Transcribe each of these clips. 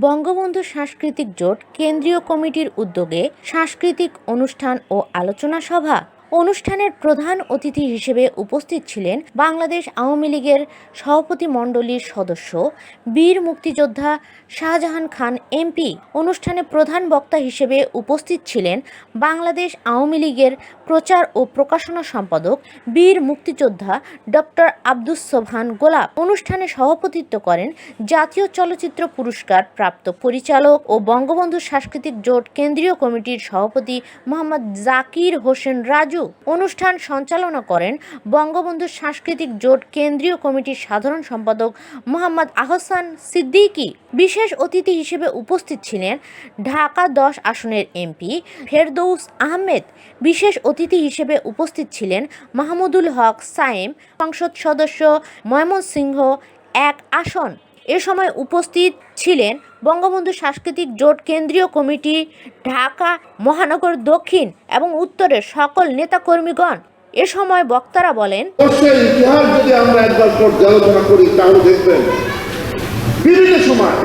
বঙ্গবন্ধু সাংস্কৃতিক জোট কেন্দ্রীয় কমিটির উদ্যোগে সাংস্কৃতিক অনুষ্ঠান ও আলোচনা সভা অনুষ্ঠানের প্রধান অতিথি হিসেবে উপস্থিত ছিলেন বাংলাদেশ আওয়ামী লীগের সভাপতি মণ্ডলীর সদস্য, বীর মুক্তিযোদ্ধা শাহজাহান খান এমপি। অনুষ্ঠানে প্রধান বক্তা হিসেবে উপস্থিত ছিলেন বাংলাদেশ আওয়ামী লীগের প্রচার ও প্রকাশনা সম্পাদক, বীর মুক্তিযোদ্ধা ডক্টর আব্দুস সোবহান গোলাপ। অনুষ্ঠানে সভাপতিত্ব করেন জাতীয় চলচ্চিত্র পুরস্কার প্রাপ্ত পরিচালক ও বঙ্গবন্ধু সাংস্কৃতিক জোট কেন্দ্রীয় কমিটির সভাপতি মোহাম্মদ জাকির হোসেন রাজু। অনুষ্ঠান সঞ্চালনা করেন বঙ্গবন্ধু সাংস্কৃতিক জোট কেন্দ্রীয় কমিটির সাধারণ সম্পাদক মোহাম্মদ আহসান সিদ্দিকী। বিশেষ অতিথি হিসেবে উপস্থিত ছিলেন ঢাকা দশ আসনের এমপি ফেরদৌস আহমেদ। বিশেষ অতিথি হিসেবে উপস্থিত ছিলেন মাহমুদুল হক সায়েম। সংসদ সদস্য ময়মনসিংহ এক আসন। এ সময় উপস্থিত ছিলেন বঙ্গবন্ধু সাংস্কৃতিক জোট কেন্দ্রীয় কমিটি, ঢাকা মহানগর দক্ষিণ এবং উত্তরের সকল নেতাকর্মীগণ। এ সময় বক্তারা বলেন ইতিহাস যদি আমরা একবার পর্যালোচনা করি, তাহলে দেখবেন বিভিন্ন সময়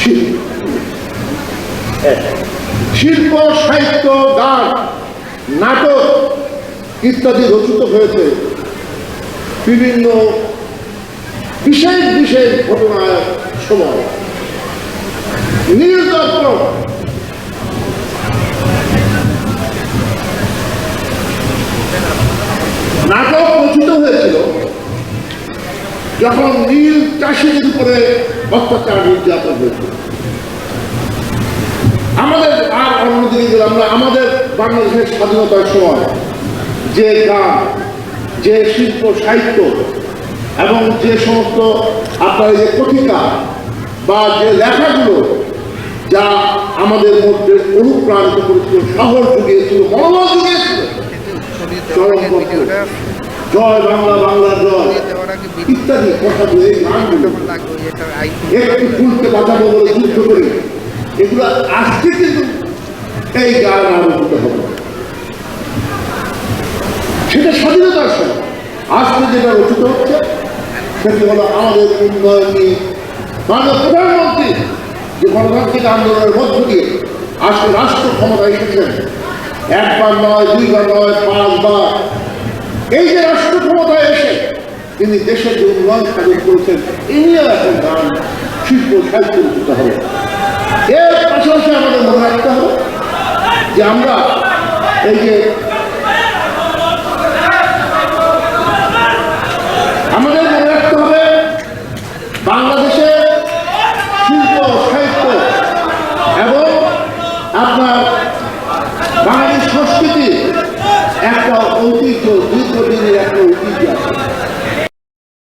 শিল্প শিল্প, সাহিত্য, গান, নাটক ইত্যাদি রচিত হয়েছে। বিভিন্ন বিশেষ বিশেষ ঘটনার সময়। দত্ত নাটক রচিত হয়েছিল যখন নীল চাষিদের উপরে অত্যাচার নির্যাতন হয়েছিল। আমাদের আর অন্যদিকে গেলাম না, আমাদের বাংলাদেশের স্বাধীনতার সময় যে গান, যে শিল্প, সাহিত্য এবং যে সমস্ত আপনার যে কথিকা বা যে লেখাগুলো যা আমাদের মধ্যে অনুপ্রাণিত করেছিল শহর জুগিয়েছিল, মনোবল জুগিয়েছিল জয় বাংলা বাংলা জয়। ইত্যাদি কথাগুলো এই একটু ফুলকে বাঁচাবো বলে যুদ্ধ করি এগুলো আজকে কিন্তু এই গান আরম্ভ হবে। সেটা স্বাধীনতার সময়। আজকে যেটা রচিত হচ্ছে সেটি হলো আমাদের উন্নয়ন নিয়ে। মাননীয় প্রধানমন্ত্রী যে গণতান্ত্রিক আন্দোলনের মধ্য দিয়ে আজকে রাষ্ট্র ক্ষমতা এসেছেন একবার নয়, দুইবার নয়, পাঁচবার। এই যে রাষ্ট্র ক্ষমতায় এসে তিনি দেশের যে উন্নয়ন সাধন করেছেন নিয়ে এখন গান শিল্প সাহিত্য রচিত হবে। এর পাশাপাশি আমাদের মনে রাখতে হবে যে আমরা এই যে